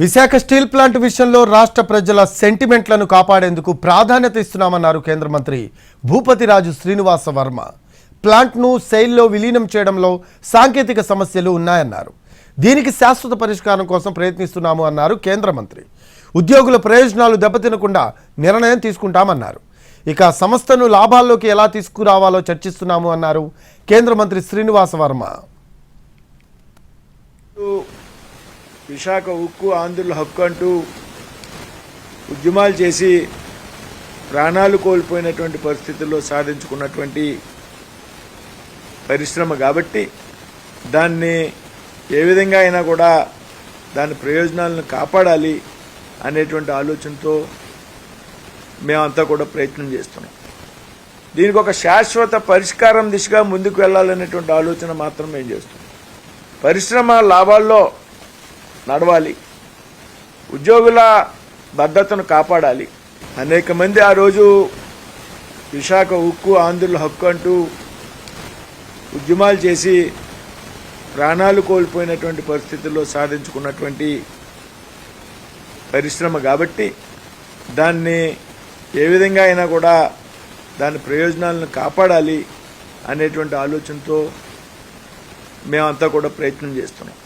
Visakha steel plant విషయంలో రాష్ట్ర ప్రజల సెంటిమెంట్లను కాపాడేందుకు ప్రాధాన్యత ఇస్తున్నామన్నారు కేంద్ర మంత్రి భూపతిరాజు శ్రీనివాస వర్మ. ప్లాంట్ను సెయిల్లో విలీనం చేయడంలో సాంకేతిక సమస్యలు ఉన్నాయన్నారు. దీనికి శాశ్వత పరిష్కారం కోసం ప్రయత్నిస్తున్నాము అన్నారు కేంద్ర మంత్రి. ఉద్యోగుల ప్రయోజనాలు దెబ్బతినకుండా నిర్ణయం తీసుకుంటామన్నారు. ఇక సంస్థను లాభాల్లోకి ఎలా తీసుకురావాలో చర్చిస్తున్నాము అన్నారు కేంద్ర మంత్రి శ్రీనివాస వర్మ. విశాఖ ఉక్కు ఆంధ్రుల హక్కు అంటూ ఉద్యమాలు చేసి ప్రాణాలు కోల్పోయినటువంటి పరిస్థితుల్లో సాధించుకున్నటువంటి పరిశ్రమ కాబట్టి దాన్ని ఏ విధంగా అయినా కూడా దాని ప్రయోజనాలను కాపాడాలి అనేటువంటి ఆలోచనతో మేమంతా కూడా ప్రయత్నం చేస్తున్నాం. దీనికి ఒక శాశ్వత పరిష్కారం దిశగా ముందుకు వెళ్ళాలనేటువంటి ఆలోచన మాత్రం మేము చేస్తున్నాం. పరిశ్రమ లాభాల్లో నడవాలి. ఉద్యోగుల భద్రతను కాపాడాలి. అనేక మంది ఆ రోజు విశాఖ ఉక్కు ఆంధ్రుల హక్కు అంటూ ఉద్యమాలు చేసి ప్రాణాలు కోల్పోయినటువంటి పరిస్థితుల్లో సాధించుకున్నటువంటి పరిశ్రమ కాబట్టి దాన్ని ఏ విధంగా అయినా కూడా దాని ప్రయోజనాలను కాపాడాలి అనేటువంటి ఆలోచనతో మేమంతా కూడా ప్రయత్నం చేస్తున్నాం.